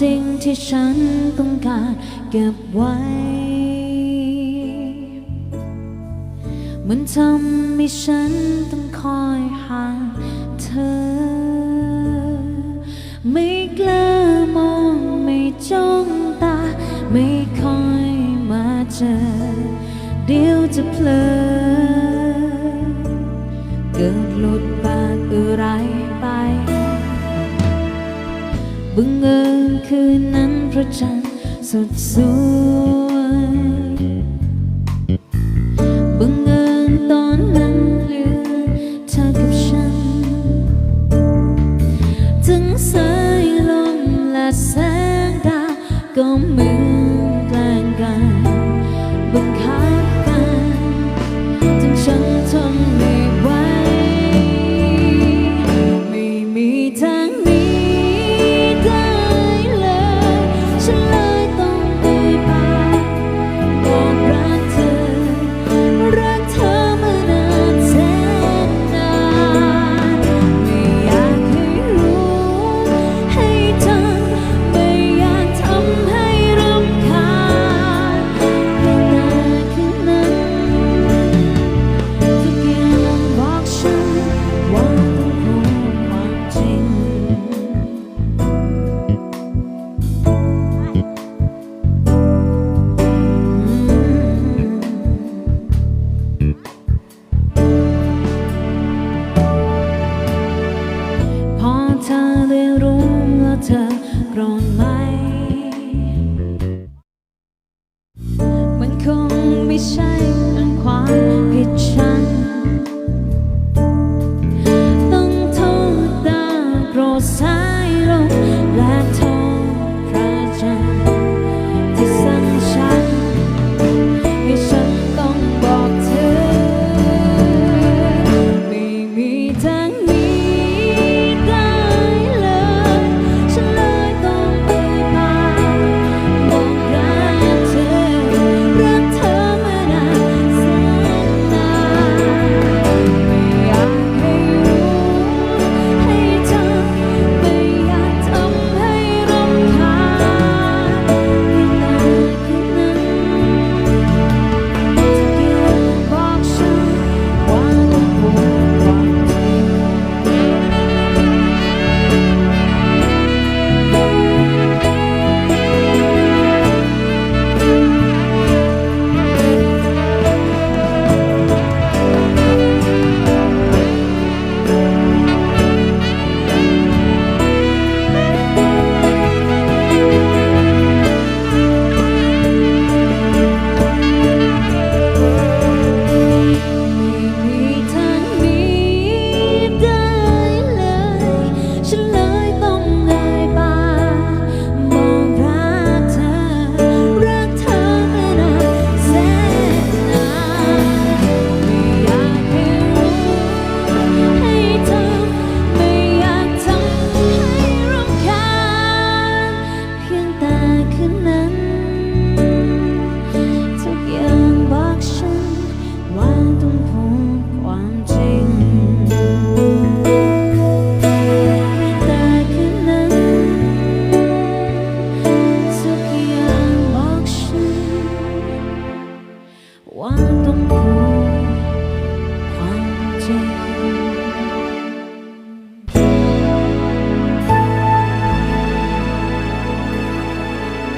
จริงที่ฉันต้องการเก็บไว้ มันทำให้ฉันต้องคอยห่างเธอ ไม่กล้ามองไม่จ้องตา ไม่คอยมาเจอ เดี๋ยวจะเพลินเกิดหลุดไป บังเอิญคืนนั้นพระจันทร์สดสวยบังเอิญตอนนั้นเหลือเธอกับฉัน ถึงสายลมและแสงดาวก็เหมือน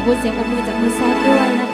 บูเสียงปรบมือจากมือซอสด้วยนะคะ